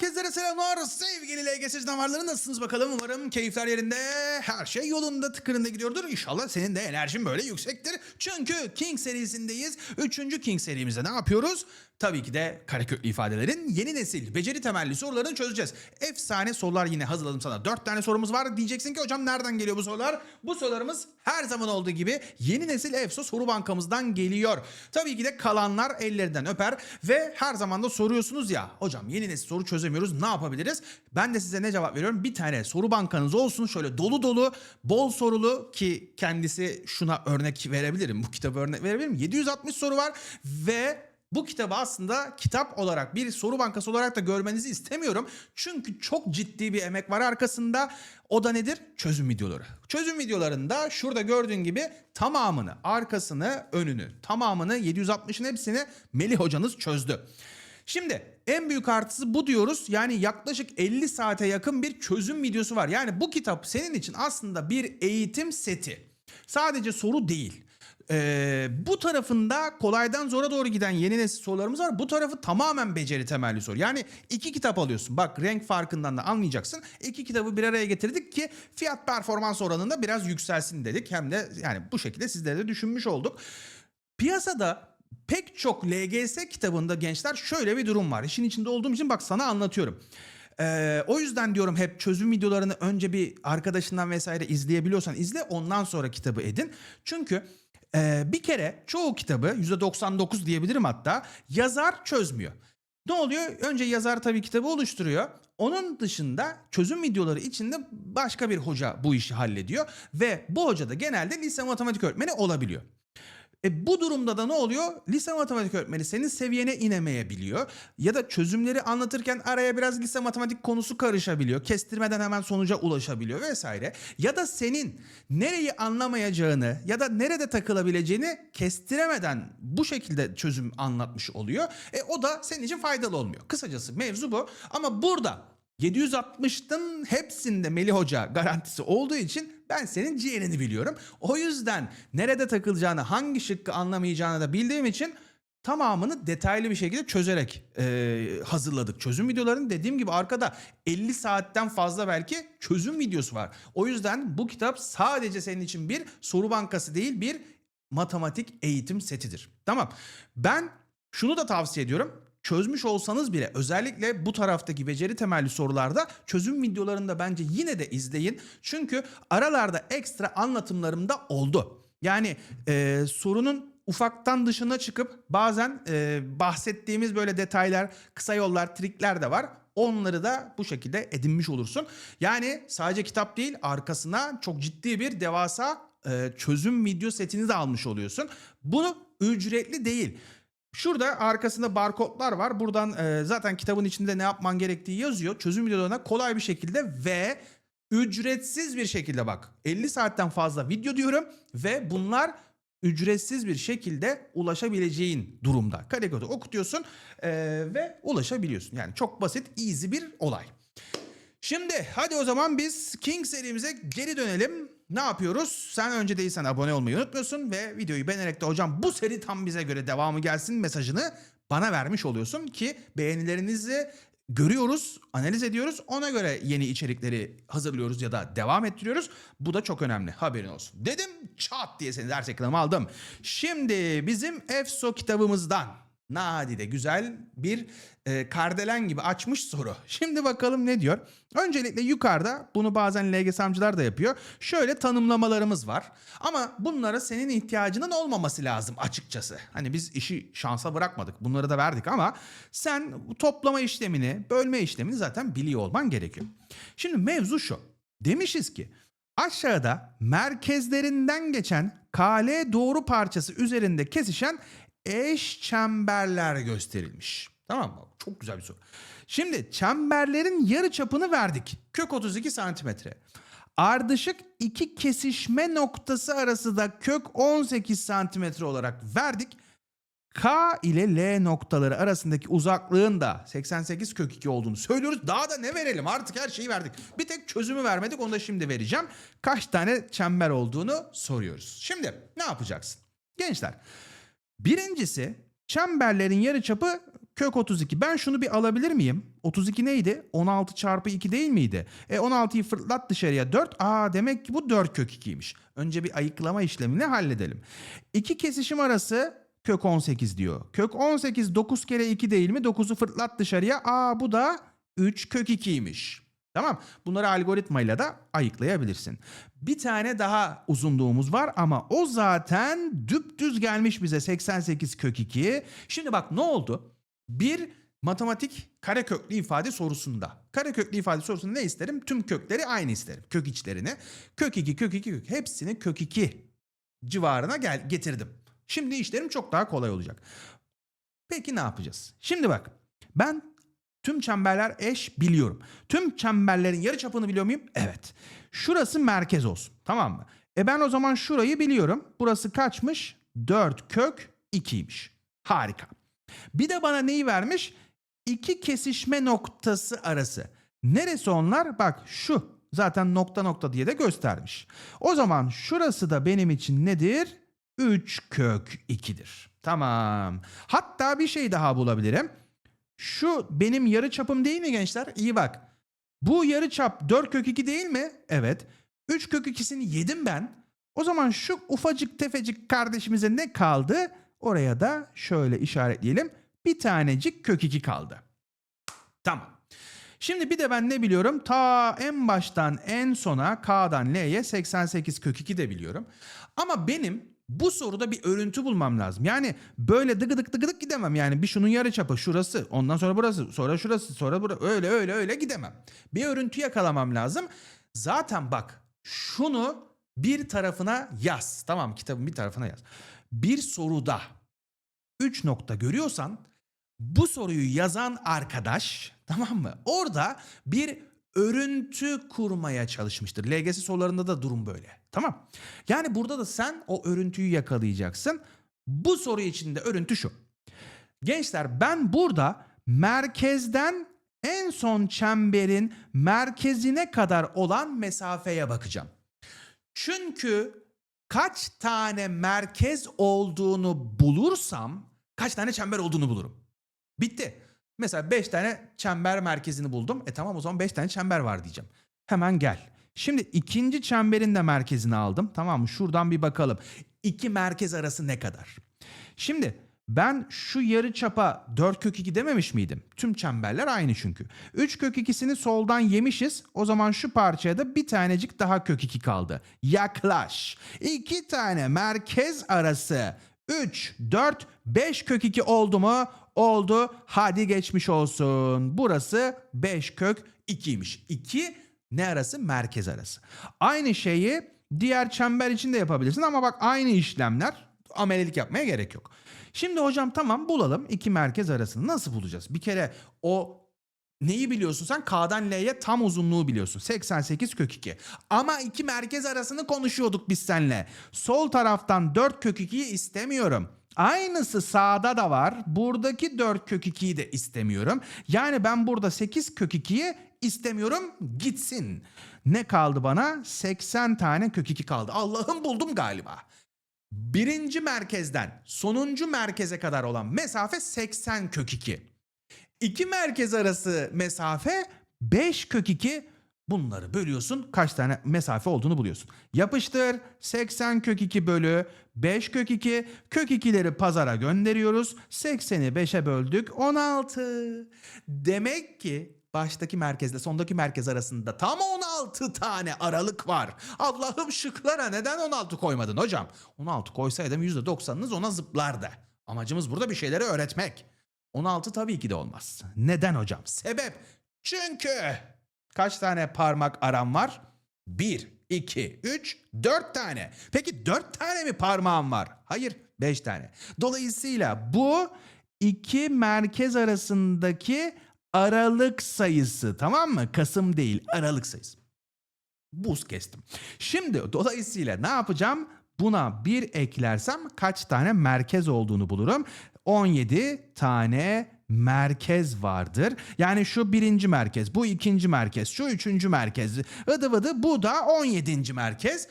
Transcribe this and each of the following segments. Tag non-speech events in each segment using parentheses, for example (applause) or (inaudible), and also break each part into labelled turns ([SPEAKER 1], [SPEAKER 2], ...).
[SPEAKER 1] Herkese selamlar. Sevgili LGS damarları nasılsınız bakalım? Umarım keyifler yerinde. Her şey yolunda tıkırında gidiyordur. İnşallah senin de enerjin böyle yüksektir. Çünkü King serisindeyiz. Üçüncü King serimizde ne yapıyoruz? Tabii ki de kareköklü ifadelerin yeni nesil beceri temelli sorularını çözeceğiz. Efsane sorular yine hazırladım sana. Dört tane sorumuz var. Diyeceksin ki hocam nereden geliyor bu sorular? Bu sorularımız her zaman olduğu gibi yeni nesil EFSO soru bankamızdan geliyor. Tabii ki de kalanlar ellerinden öper ve her zaman da soruyorsunuz ya. Hocam yeni nesil soru çözemiyoruz ne yapabiliriz? Ben de size ne cevap veriyorum? Bir tane soru bankanız olsun şöyle dolu dolu bol sorulu ki kendisi şuna örnek verebilirim. Bu kitabı örnek verebilirim. 760 soru var ve bu kitabı aslında kitap olarak bir soru bankası olarak da görmenizi istemiyorum. Çünkü çok ciddi bir emek var arkasında. O da nedir? Çözüm videoları. Çözüm videolarında şurada gördüğün gibi tamamını, arkasını, önünü, tamamını 760'ın hepsini Melih hocanız çözdü. Şimdi en büyük artısı bu diyoruz. Yani yaklaşık 50 saate yakın bir çözüm videosu var. Yani bu kitap senin için aslında bir eğitim seti. Sadece soru değil. Ee, bu tarafında kolaydan zora doğru giden yeni nesil sorularımız var. Bu tarafı tamamen beceri temelli soru. Yani iki kitap alıyorsun. Bak renk farkından da anlayacaksın. İki kitabı bir araya getirdik ki fiyat performans oranında biraz yükselsin dedik. Hem de yani bu şekilde sizlere de düşünmüş olduk. Piyasada pek çok LGS kitabında gençler şöyle bir durum var. İşin içinde olduğum için bak sana anlatıyorum. Ee, o yüzden diyorum hep çözüm videolarını önce bir arkadaşından vesaire izleyebiliyorsan izle ondan sonra kitabı edin. Çünkü e, bir kere çoğu kitabı %99 diyebilirim hatta yazar çözmüyor. Ne oluyor? Önce yazar tabii kitabı oluşturuyor. Onun dışında çözüm videoları içinde başka bir hoca bu işi hallediyor. Ve bu hoca da genelde lise matematik öğretmeni olabiliyor. E bu durumda da ne oluyor? Lise matematik öğretmeni senin seviyene inemeyebiliyor. Ya da çözümleri anlatırken araya biraz lise matematik konusu karışabiliyor. Kestirmeden hemen sonuca ulaşabiliyor vesaire. Ya da senin nereyi anlamayacağını ya da nerede takılabileceğini kestiremeden bu şekilde çözüm anlatmış oluyor. E o da senin için faydalı olmuyor. Kısacası mevzu bu. Ama burada 760'ın hepsinde Melih Hoca garantisi olduğu için ben senin ciğerini biliyorum. O yüzden nerede takılacağını, hangi şıkkı anlamayacağını da bildiğim için tamamını detaylı bir şekilde çözerek e, hazırladık. Çözüm videolarının dediğim gibi arkada 50 saatten fazla belki çözüm videosu var. O yüzden bu kitap sadece senin için bir soru bankası değil bir matematik eğitim setidir. Tamam. Ben şunu da tavsiye ediyorum çözmüş olsanız bile özellikle bu taraftaki beceri temelli sorularda çözüm videolarında bence yine de izleyin. Çünkü aralarda ekstra anlatımlarım da oldu. Yani e, sorunun ufaktan dışına çıkıp bazen e, bahsettiğimiz böyle detaylar, kısa yollar, trikler de var. Onları da bu şekilde edinmiş olursun. Yani sadece kitap değil arkasına çok ciddi bir devasa e, çözüm video setini de almış oluyorsun. Bunu ücretli değil. Şurada arkasında barkodlar var. Buradan e, zaten kitabın içinde ne yapman gerektiği yazıyor. Çözüm videolarına kolay bir şekilde ve ücretsiz bir şekilde bak. 50 saatten fazla video diyorum ve bunlar ücretsiz bir şekilde ulaşabileceğin durumda. Karekodu okutuyorsun e, ve ulaşabiliyorsun. Yani çok basit, easy bir olay. Şimdi hadi o zaman biz King serimize geri dönelim. Ne yapıyoruz? Sen önce değilsen abone olmayı unutmuyorsun ve videoyu beğenerek de hocam bu seri tam bize göre devamı gelsin mesajını bana vermiş oluyorsun ki beğenilerinizi görüyoruz, analiz ediyoruz. Ona göre yeni içerikleri hazırlıyoruz ya da devam ettiriyoruz. Bu da çok önemli. Haberin olsun. Dedim çat diye seni ders ekranıma aldım. Şimdi bizim EFSO kitabımızdan nadide güzel bir e, kardelen gibi açmış soru. Şimdi bakalım ne diyor? Öncelikle yukarıda bunu bazen LGS amcılar da yapıyor. Şöyle tanımlamalarımız var. Ama bunlara senin ihtiyacının olmaması lazım açıkçası. Hani biz işi şansa bırakmadık. Bunları da verdik ama sen toplama işlemini, bölme işlemini zaten biliyor olman gerekiyor. Şimdi mevzu şu. Demişiz ki aşağıda merkezlerinden geçen KL doğru parçası üzerinde kesişen eş çemberler gösterilmiş. Tamam mı? Çok güzel bir soru. Şimdi çemberlerin yarı çapını verdik. Kök 32 santimetre. Ardışık iki kesişme noktası arası da kök 18 santimetre olarak verdik. K ile L noktaları arasındaki uzaklığın da 88 kök 2 olduğunu söylüyoruz. Daha da ne verelim artık her şeyi verdik. Bir tek çözümü vermedik onu da şimdi vereceğim. Kaç tane çember olduğunu soruyoruz. Şimdi ne yapacaksın? Gençler Birincisi çemberlerin yarıçapı kök 32. Ben şunu bir alabilir miyim? 32 neydi? 16 çarpı 2 değil miydi? E 16'yı fırlat dışarıya 4. Aa demek ki bu 4 kök 2'ymiş. Önce bir ayıklama işlemini halledelim. İki kesişim arası kök 18 diyor. Kök 18 9 kere 2 değil mi? 9'u fırlat dışarıya. Aa bu da 3 kök 2'ymiş. Tamam. Bunları algoritmayla da ayıklayabilirsin. Bir tane daha uzunluğumuz var ama o zaten düptüz gelmiş bize 88 kök 2. Şimdi bak ne oldu? Bir matematik kareköklü ifade sorusunda. Kareköklü ifade sorusunda ne isterim? Tüm kökleri aynı isterim. Kök içlerini. Kök 2, kök 2, kök. Hepsini kök 2 civarına gel getirdim. Şimdi işlerim çok daha kolay olacak. Peki ne yapacağız? Şimdi bak ben tüm çemberler eş biliyorum. Tüm çemberlerin yarıçapını biliyor muyum? Evet. Şurası merkez olsun. Tamam mı? E ben o zaman şurayı biliyorum. Burası kaçmış? 4 kök 2'ymiş. Harika. Bir de bana neyi vermiş? İki kesişme noktası arası. Neresi onlar? Bak şu. Zaten nokta nokta diye de göstermiş. O zaman şurası da benim için nedir? 3 kök 2'dir. Tamam. Hatta bir şey daha bulabilirim. Şu benim yarı çapım değil mi gençler? İyi bak. Bu yarı çap 4 kök 2 değil mi? Evet. 3 kök 2'sini yedim ben. O zaman şu ufacık tefecik kardeşimize ne kaldı? Oraya da şöyle işaretleyelim. Bir tanecik kök 2 kaldı. Tamam. Şimdi bir de ben ne biliyorum? Ta en baştan en sona K'dan L'ye 88 kök 2 de biliyorum. Ama benim bu soruda bir örüntü bulmam lazım. Yani böyle dıgıdık dıgıdık gidemem. Yani bir şunun yarı çapı şurası, ondan sonra burası, sonra şurası, sonra burası. Öyle öyle öyle gidemem. Bir örüntü yakalamam lazım. Zaten bak şunu bir tarafına yaz. Tamam kitabın bir tarafına yaz. Bir soruda 3 nokta görüyorsan bu soruyu yazan arkadaş tamam mı? Orada bir örüntü kurmaya çalışmıştır. LGS sorularında da durum böyle. Tamam. Yani burada da sen o örüntüyü yakalayacaksın. Bu soru içinde örüntü şu. Gençler ben burada merkezden en son çemberin merkezine kadar olan mesafeye bakacağım. Çünkü kaç tane merkez olduğunu bulursam kaç tane çember olduğunu bulurum. Bitti. Mesela 5 tane çember merkezini buldum. E tamam o zaman 5 tane çember var diyeceğim. Hemen gel. Şimdi ikinci çemberin de merkezini aldım. Tamam mı? Şuradan bir bakalım. İki merkez arası ne kadar? Şimdi ben şu yarı çapa 4 kök 2 dememiş miydim? Tüm çemberler aynı çünkü. 3 kök 2'sini soldan yemişiz. O zaman şu parçaya da bir tanecik daha kök 2 kaldı. Yaklaş. İki tane merkez arası 3, 4, 5 kök 2 oldu mu? Oldu. Hadi geçmiş olsun. Burası 5 kök 2'ymiş. 2 ne arası? Merkez arası. Aynı şeyi diğer çember için de yapabilirsin ama bak aynı işlemler amelelik yapmaya gerek yok. Şimdi hocam tamam bulalım iki merkez arasını. Nasıl bulacağız? Bir kere o neyi biliyorsun sen? K'dan L'ye tam uzunluğu biliyorsun. 88 kök 2. Ama iki merkez arasını konuşuyorduk biz seninle. Sol taraftan 4 kök 2'yi istemiyorum. Aynısı sağda da var. Buradaki 4 kök 2'yi de istemiyorum. Yani ben burada 8 kök 2'yi istemiyorum gitsin. Ne kaldı bana? 80 tane kök 2 kaldı. Allah'ım buldum galiba. Birinci merkezden sonuncu merkeze kadar olan mesafe 80 kök 2. İki merkez arası mesafe 5 kök 2. Bunları bölüyorsun. Kaç tane mesafe olduğunu buluyorsun. Yapıştır. 80 kök 2 bölü 5 kök 2. Kök 2'leri pazara gönderiyoruz. 80'i 5'e böldük. 16. Demek ki baştaki merkezle sondaki merkez arasında tam 16 tane aralık var. Allah'ım şıklara neden 16 koymadın hocam? 16 koysaydım %90'ınız ona zıplardı. Amacımız burada bir şeyleri öğretmek. 16 tabii ki de olmaz. Neden hocam? Sebep. Çünkü kaç tane parmak aram var? 1, 2, 3, 4 tane. Peki 4 tane mi parmağım var? Hayır 5 tane. Dolayısıyla bu iki merkez arasındaki aralık sayısı tamam mı? Kasım değil aralık sayısı. Buz kestim. Şimdi dolayısıyla ne yapacağım? Buna bir eklersem kaç tane merkez olduğunu bulurum. 17 tane merkez vardır. Yani şu birinci merkez, bu ikinci merkez, şu üçüncü merkez. Vıdı vıdı bu da 17. merkez.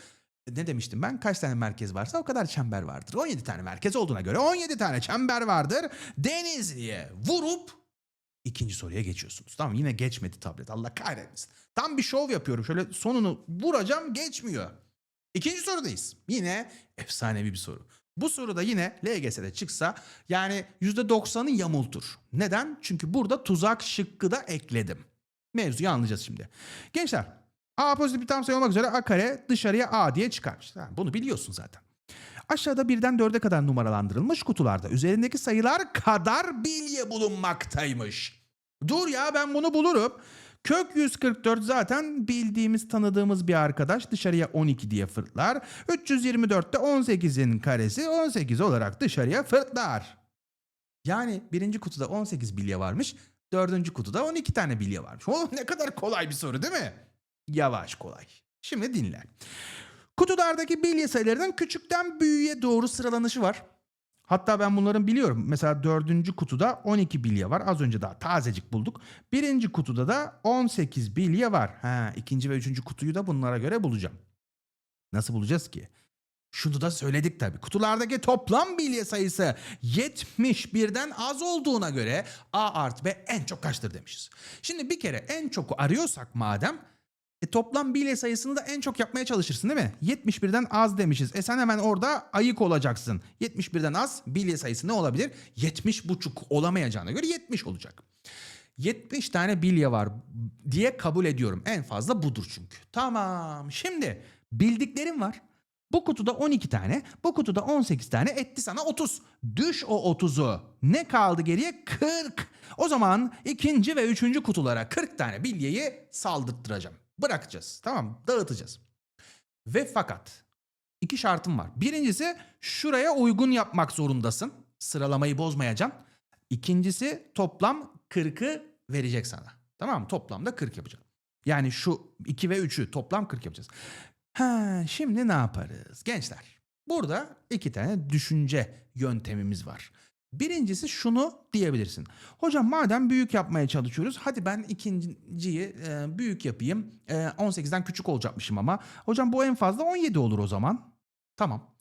[SPEAKER 1] ne demiştim ben? Kaç tane merkez varsa o kadar çember vardır. 17 tane merkez olduğuna göre 17 tane çember vardır. Denizli'ye vurup ikinci soruya geçiyorsunuz. Tamam yine geçmedi tablet. Allah kahretmesin. Tam bir şov yapıyorum. Şöyle sonunu vuracağım geçmiyor. İkinci sorudayız. Yine efsanevi bir soru. Bu soruda yine LGS'de çıksa yani %90'ı yamultur. Neden? Çünkü burada tuzak şıkkı da ekledim. Mevzuyu anlayacağız şimdi. Gençler A pozitif bir tam sayı olmak üzere A kare dışarıya A diye çıkarmış. Ha, bunu biliyorsun zaten. Aşağıda birden dörde kadar numaralandırılmış kutularda üzerindeki sayılar kadar bilye bulunmaktaymış. Dur ya ben bunu bulurum. Kök 144 zaten bildiğimiz tanıdığımız bir arkadaş dışarıya 12 diye fırtlar. 324'te 18'in karesi 18 olarak dışarıya fırtlar. Yani birinci kutuda 18 bilye varmış. Dördüncü kutuda 12 tane bilye varmış. Oğlum ne kadar kolay bir soru değil mi? Yavaş kolay. Şimdi dinle. Kutulardaki bilye sayılarının küçükten büyüğe doğru sıralanışı var. Hatta ben bunların biliyorum. Mesela dördüncü kutuda 12 bilye var. Az önce daha tazecik bulduk. Birinci kutuda da 18 bilye var. Ha, ikinci ve üçüncü kutuyu da bunlara göre bulacağım. Nasıl bulacağız ki? Şunu da söyledik tabii. Kutulardaki toplam bilye sayısı 71'den az olduğuna göre A artı B en çok kaçtır demişiz. Şimdi bir kere en çoku arıyorsak madem e, toplam bilye sayısını da en çok yapmaya çalışırsın değil mi? 71'den az demişiz. E sen hemen orada ayık olacaksın. 71'den az bilye sayısı ne olabilir? 70 buçuk olamayacağına göre 70 olacak. 70 tane bilye var diye kabul ediyorum. En fazla budur çünkü. Tamam. Şimdi bildiklerim var. Bu kutuda 12 tane, bu kutuda 18 tane etti sana 30. Düş o 30'u. Ne kaldı geriye? 40. O zaman ikinci ve üçüncü kutulara 40 tane bilyeyi saldırttıracağım. Bırakacağız. Tamam Dağıtacağız. Ve fakat iki şartım var. Birincisi şuraya uygun yapmak zorundasın. Sıralamayı bozmayacaksın. İkincisi toplam 40'ı verecek sana. Tamam mı? Toplamda 40 yapacağım. Yani şu 2 ve 3'ü toplam 40 yapacağız. Ha, şimdi ne yaparız? Gençler, burada iki tane düşünce yöntemimiz var. Birincisi şunu diyebilirsin. Hocam madem büyük yapmaya çalışıyoruz hadi ben ikinciyi e, büyük yapayım. E, 18'den küçük olacakmışım ama. Hocam bu en fazla 17 olur o zaman. Tamam.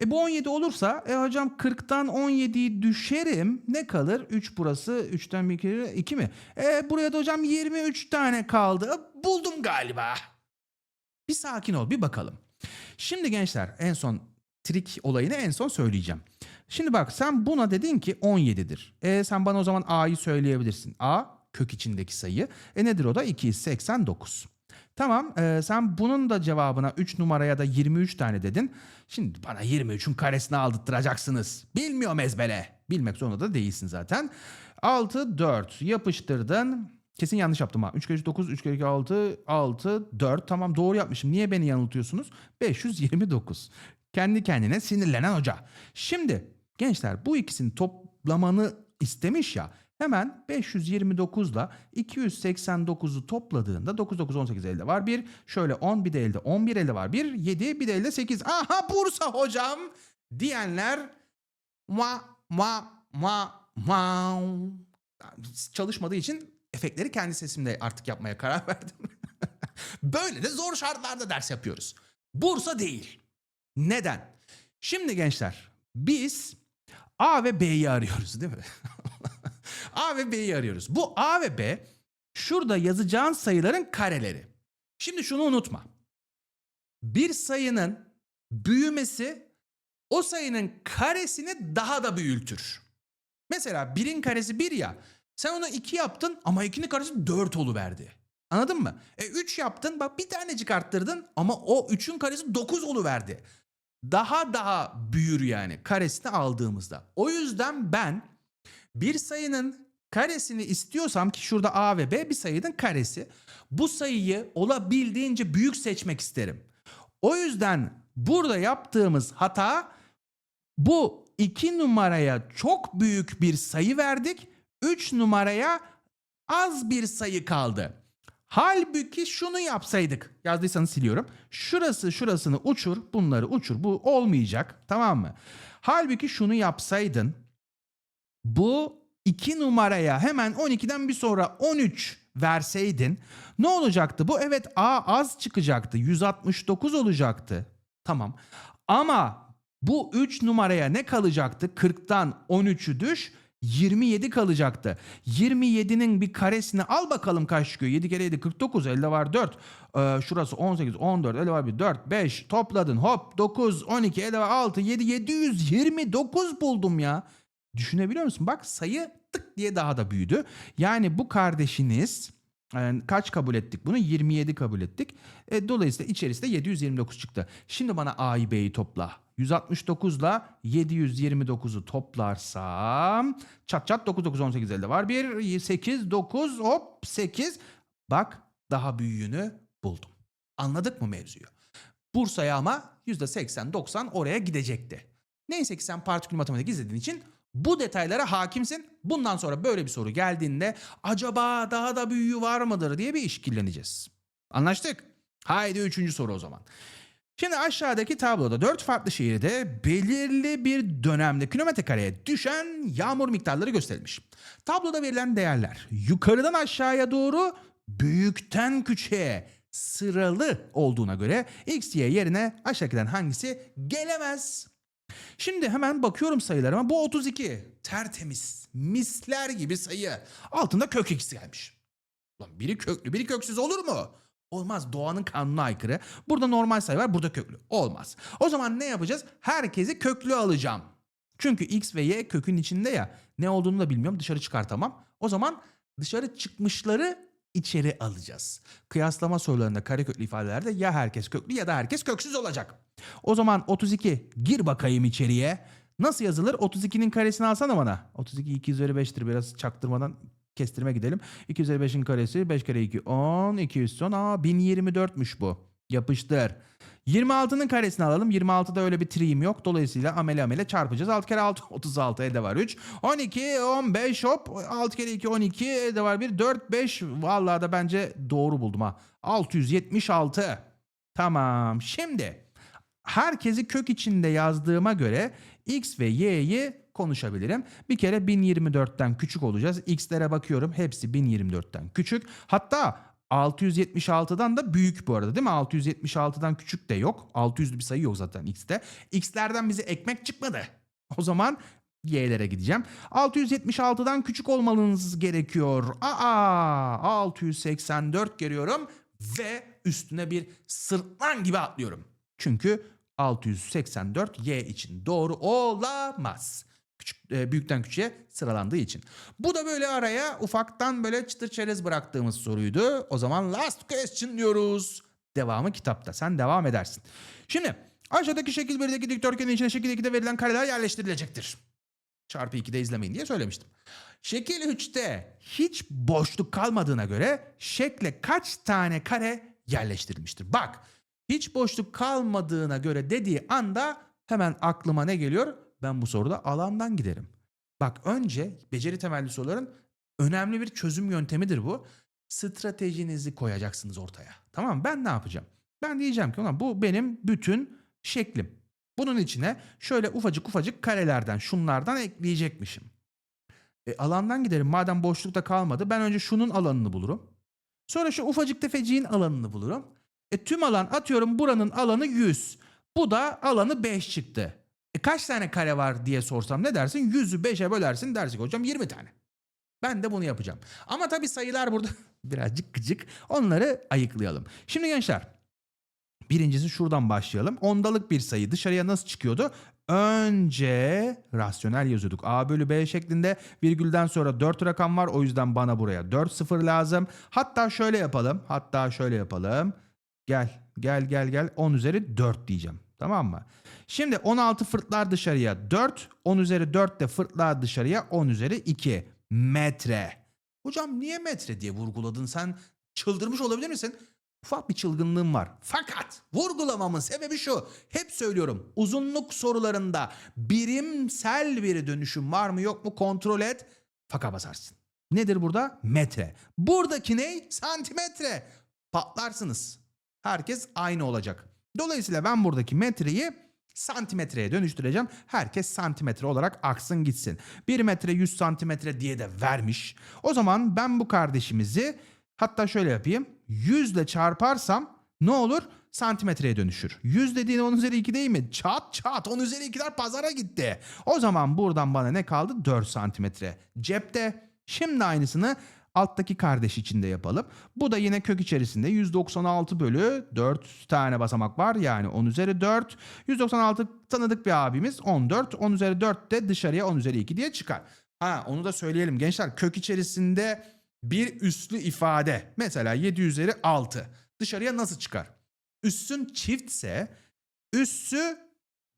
[SPEAKER 1] E bu 17 olursa e hocam 40'tan 17'yi düşerim. Ne kalır? 3 burası. 3'ten bir kere 2 mi? E buraya da hocam 23 tane kaldı. E, Buldum galiba. Bir sakin ol bir bakalım. Şimdi gençler en son trik olayını en son söyleyeceğim. Şimdi bak sen buna dedin ki 17'dir. E sen bana o zaman A'yı söyleyebilirsin. A kök içindeki sayı. E nedir o da? 289. Tamam e, sen bunun da cevabına 3 numaraya da 23 tane dedin. Şimdi bana 23'ün karesini aldırtacaksınız. Bilmiyorum ezbere. Bilmek zorunda da değilsin zaten. 6, 4 yapıştırdın. Kesin yanlış yaptım ha. 3 kere 3 9, 3 kere 2 6, 6, 4. Tamam doğru yapmışım. Niye beni yanıltıyorsunuz? 529. Kendi kendine sinirlenen hoca. Şimdi gençler bu ikisinin toplamanı istemiş ya. Hemen 529 ile 289'u topladığında 9 9 18 elde var. Bir şöyle 10 bir de elde 11 elde var. Bir 7 bir de elde 8. Aha Bursa hocam diyenler ma ma ma ma çalışmadığı için efektleri kendi sesimle artık yapmaya karar (laughs) verdim. Böyle de zor şartlarda ders yapıyoruz. Bursa değil. Neden? Şimdi gençler biz A ve B'yi arıyoruz değil mi? (laughs) A ve B'yi arıyoruz. Bu A ve B şurada yazacağın sayıların kareleri. Şimdi şunu unutma. Bir sayının büyümesi o sayının karesini daha da büyütür. Mesela birin karesi bir ya. Sen ona 2 yaptın ama 2'nin karesi 4 oluverdi. Anladın mı? E 3 yaptın bak bir tanecik arttırdın ama o 3'ün karesi 9 oluverdi. Daha daha büyür yani karesini aldığımızda. O yüzden ben bir sayının karesini istiyorsam ki şurada A ve B bir sayının karesi. Bu sayıyı olabildiğince büyük seçmek isterim. O yüzden burada yaptığımız hata bu 2 numaraya çok büyük bir sayı verdik. 3 numaraya az bir sayı kaldı. Halbuki şunu yapsaydık. Yazdıysanız siliyorum. Şurası şurasını uçur, bunları uçur. Bu olmayacak. Tamam mı? Halbuki şunu yapsaydın. Bu 2 numaraya hemen 12'den bir sonra 13 verseydin ne olacaktı? Bu evet A az çıkacaktı. 169 olacaktı. Tamam. Ama bu 3 numaraya ne kalacaktı? 40'tan 13'ü düş. 27 kalacaktı. 27'nin bir karesini al bakalım kaç çıkıyor. 7 kere 7 49 elde var 4. Ee, şurası 18 14 elde var bir 4 5 topladın hop 9 12 elde var 6 7 729 buldum ya. Düşünebiliyor musun? Bak sayı tık diye daha da büyüdü. Yani bu kardeşiniz yani kaç kabul ettik bunu? 27 kabul ettik. E, dolayısıyla içerisinde 729 çıktı. Şimdi bana A'yı B'yi topla. 169 ile 729'u toplarsam çat çat 9 9 18 elde var. 1 8 9 hop 8. Bak daha büyüğünü buldum. Anladık mı mevzuyu? Bursa'ya ama %80-90 oraya gidecekti. Neyse ki sen partikül matematik izlediğin için bu detaylara hakimsin. Bundan sonra böyle bir soru geldiğinde acaba daha da büyüğü var mıdır diye bir işkilleneceğiz. Anlaştık? Haydi üçüncü soru o zaman. Şimdi aşağıdaki tabloda dört farklı şehirde belirli bir dönemde kilometre kareye düşen yağmur miktarları gösterilmiş. Tabloda verilen değerler yukarıdan aşağıya doğru büyükten küçüğe sıralı olduğuna göre x, y yerine aşağıdakilerden hangisi gelemez? Şimdi hemen bakıyorum sayılarıma. Bu 32. Tertemiz. Misler gibi sayı. Altında kök x gelmiş. Lan biri köklü biri köksüz olur mu? Olmaz. Doğanın kanuna aykırı. Burada normal sayı var. Burada köklü. Olmaz. O zaman ne yapacağız? Herkesi köklü alacağım. Çünkü x ve y kökün içinde ya. Ne olduğunu da bilmiyorum. Dışarı çıkartamam. O zaman dışarı çıkmışları içeri alacağız. Kıyaslama sorularında kareköklü ifadelerde ya herkes köklü ya da herkes köksüz olacak. O zaman 32 gir bakayım içeriye. Nasıl yazılır? 32'nin karesini alsana bana. 32 2 üzeri 5'tir. Biraz çaktırmadan kestirme gidelim. 2 üzeri 5'in karesi 5 kere 2 10 210 aa 1024'müş bu. Yapıştır. 26'nın karesini alalım. 26'da öyle bir trim yok. Dolayısıyla amele amele çarpacağız. 6 kere 6 36 elde var 3. 12 15 hop 6 kere 2 12 elde var 1 4 5 vallahi da bence doğru buldum ha. 676. Tamam. Şimdi herkesi kök içinde yazdığıma göre x ve y'yi konuşabilirim. Bir kere 1024'ten küçük olacağız. X'lere bakıyorum. Hepsi 1024'ten küçük. Hatta 676'dan da büyük bu arada değil mi? 676'dan küçük de yok. 600'lü bir sayı yok zaten X'te. X'lerden bize ekmek çıkmadı. O zaman Y'lere gideceğim. 676'dan küçük olmanız gerekiyor. Aa 684 görüyorum ve üstüne bir sırtlan gibi atlıyorum. Çünkü 684 Y için doğru olamaz. Küçük, e, büyükten küçüğe sıralandığı için. Bu da böyle araya ufaktan böyle çıtır çerez bıraktığımız soruydu. O zaman last question diyoruz. Devamı kitapta. Sen devam edersin. Şimdi aşağıdaki şekil 1'deki dikdörtgenin içine şekil 2'de verilen kareler yerleştirilecektir. Çarpı 2'de izlemeyin diye söylemiştim. Şekil 3'te hiç boşluk kalmadığına göre şekle kaç tane kare yerleştirilmiştir? Bak hiç boşluk kalmadığına göre dediği anda hemen aklıma ne geliyor? Ben bu soruda alandan giderim. Bak önce beceri temelli soruların önemli bir çözüm yöntemidir bu. Stratejinizi koyacaksınız ortaya. Tamam? Ben ne yapacağım? Ben diyeceğim ki ulan bu benim bütün şeklim. Bunun içine şöyle ufacık ufacık karelerden şunlardan ekleyecekmişim. E, alandan giderim. Madem boşlukta kalmadı ben önce şunun alanını bulurum. Sonra şu ufacık tefeciğin alanını bulurum. E, tüm alan atıyorum buranın alanı 100. Bu da alanı 5 çıktı. E, kaç tane kare var diye sorsam ne dersin? 100'ü 5'e bölersin dersin hocam 20 tane. Ben de bunu yapacağım. Ama tabii sayılar burada (laughs) birazcık gıcık. Onları ayıklayalım. Şimdi gençler birincisi şuradan başlayalım. Ondalık bir sayı dışarıya nasıl çıkıyordu? Önce rasyonel yazıyorduk. A bölü B şeklinde virgülden sonra 4 rakam var. O yüzden bana buraya 4 sıfır lazım. Hatta şöyle yapalım. Hatta şöyle yapalım. Gel gel gel gel 10 üzeri 4 diyeceğim. Tamam mı? Şimdi 16 fırtlar dışarıya 4. 10 üzeri 4 de fırtlar dışarıya 10 üzeri 2 metre. Hocam niye metre diye vurguladın sen? Çıldırmış olabilir misin? Ufak bir çılgınlığım var. Fakat vurgulamamın sebebi şu. Hep söylüyorum. Uzunluk sorularında birimsel bir dönüşüm var mı yok mu kontrol et. Faka basarsın. Nedir burada? Metre. Buradaki ne? Santimetre. Patlarsınız. Herkes aynı olacak. Dolayısıyla ben buradaki metreyi santimetreye dönüştüreceğim. Herkes santimetre olarak aksın gitsin. 1 metre 100 santimetre diye de vermiş. O zaman ben bu kardeşimizi hatta şöyle yapayım. 100 ile çarparsam ne olur? Santimetreye dönüşür. 100 dediğin 10 üzeri 2 değil mi? Çat çat 10 üzeri 2'ler pazara gitti. O zaman buradan bana ne kaldı? 4 santimetre. Cepte. Şimdi aynısını alttaki kardeş için de yapalım. Bu da yine kök içerisinde 196 bölü 4 tane basamak var. Yani 10 üzeri 4. 196 tanıdık bir abimiz 14. 10 üzeri 4 de dışarıya 10 üzeri 2 diye çıkar. Ha onu da söyleyelim gençler. Kök içerisinde bir üslü ifade. Mesela 7 üzeri 6. Dışarıya nasıl çıkar? Üssün çiftse üssü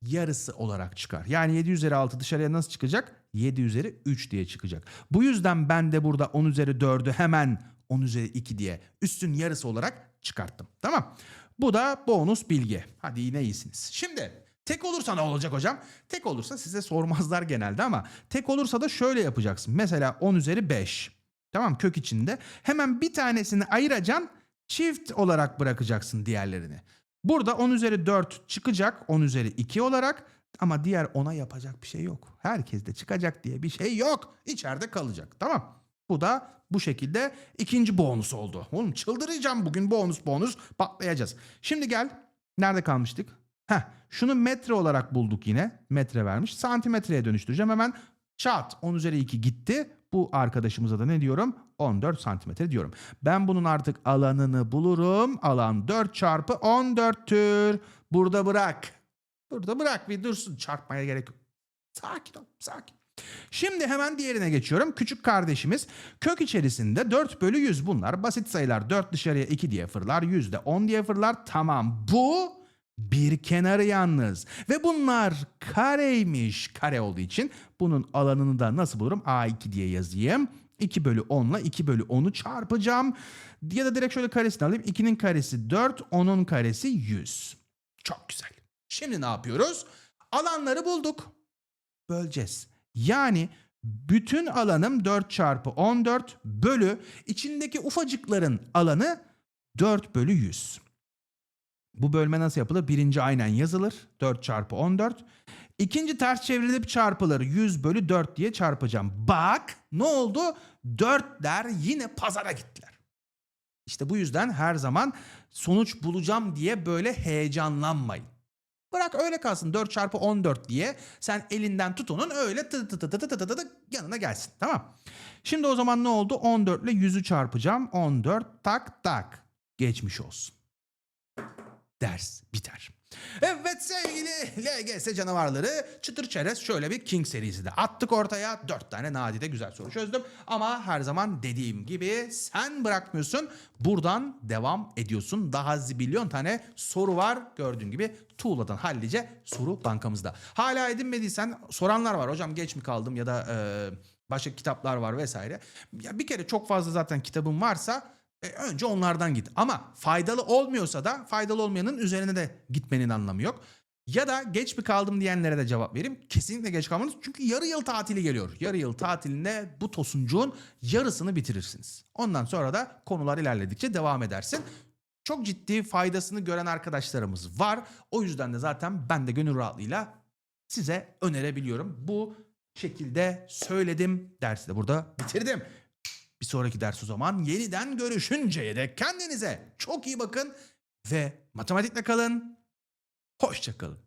[SPEAKER 1] yarısı olarak çıkar. Yani 7 üzeri 6 dışarıya nasıl çıkacak? 7 üzeri 3 diye çıkacak. Bu yüzden ben de burada 10 üzeri 4'ü hemen 10 üzeri 2 diye üstün yarısı olarak çıkarttım. Tamam. Bu da bonus bilgi. Hadi yine iyisiniz. Şimdi tek olursa ne olacak hocam? Tek olursa size sormazlar genelde ama tek olursa da şöyle yapacaksın. Mesela 10 üzeri 5. Tamam kök içinde. Hemen bir tanesini ayıracaksın. Çift olarak bırakacaksın diğerlerini. Burada 10 üzeri 4 çıkacak 10 üzeri 2 olarak ama diğer 10'a yapacak bir şey yok. Herkes de çıkacak diye bir şey yok. İçeride kalacak tamam. Bu da bu şekilde ikinci bonus oldu. Oğlum çıldıracağım bugün bonus bonus patlayacağız. Şimdi gel nerede kalmıştık? Heh, şunu metre olarak bulduk yine. Metre vermiş. Santimetreye dönüştüreceğim. Hemen çat 10 üzeri 2 gitti. Bu arkadaşımıza da ne diyorum? 14 santimetre diyorum. Ben bunun artık alanını bulurum. Alan 4 çarpı 14'tür. Burada bırak. Burada bırak bir dursun. Çarpmaya gerek yok. Sakin ol, sakin. Şimdi hemen diğerine geçiyorum. Küçük kardeşimiz kök içerisinde 4 bölü 100 bunlar. Basit sayılar 4 dışarıya 2 diye fırlar. 100 de 10 diye fırlar. Tamam bu bir kenarı yalnız. Ve bunlar kareymiş. Kare olduğu için bunun alanını da nasıl bulurum? A2 diye yazayım. 2 bölü 10 ile 2 bölü 10'u çarpacağım. Ya da direkt şöyle karesini alayım. 2'nin karesi 4, 10'un karesi 100. Çok güzel. Şimdi ne yapıyoruz? Alanları bulduk. Böleceğiz. Yani bütün alanım 4 çarpı 14 bölü içindeki ufacıkların alanı 4 bölü 100. Bu bölme nasıl yapılır? Birinci aynen yazılır. 4 çarpı 14. İkinci ters çevrilip çarpılır. 100 bölü 4 diye çarpacağım. Bak ne oldu? 4'ler yine pazara gittiler. İşte bu yüzden her zaman sonuç bulacağım diye böyle heyecanlanmayın. Bırak öyle kalsın 4 çarpı 14 diye sen elinden tut onun öyle tı tı tı tı tı tı tı tı yanına gelsin tamam. Şimdi o zaman ne oldu 14 ile 100'ü çarpacağım 14 tak tak geçmiş olsun. Ders biter. Evet sevgili LGS canavarları çıtır çerez şöyle bir King serisi de attık ortaya. Dört tane nadide güzel soru çözdüm. Ama her zaman dediğim gibi sen bırakmıyorsun. Buradan devam ediyorsun. Daha zibilyon tane soru var. Gördüğün gibi tuğladan hallice soru bankamızda. Hala edinmediysen soranlar var. Hocam geç mi kaldım ya da e, başka kitaplar var vesaire. Ya bir kere çok fazla zaten kitabın varsa e, önce onlardan git. Ama faydalı olmuyorsa da faydalı olmayanın üzerine de gitmenin anlamı yok. Ya da geç mi kaldım diyenlere de cevap vereyim. Kesinlikle geç kalmanız. Çünkü yarı yıl tatili geliyor. Yarı yıl tatilinde bu tosuncuğun yarısını bitirirsiniz. Ondan sonra da konular ilerledikçe devam edersin. Çok ciddi faydasını gören arkadaşlarımız var. O yüzden de zaten ben de gönül rahatlığıyla size önerebiliyorum. Bu şekilde söyledim. Dersi de burada bitirdim. Sonraki ders o zaman yeniden görüşünceye dek kendinize çok iyi bakın ve matematikle kalın. Hoşça kalın.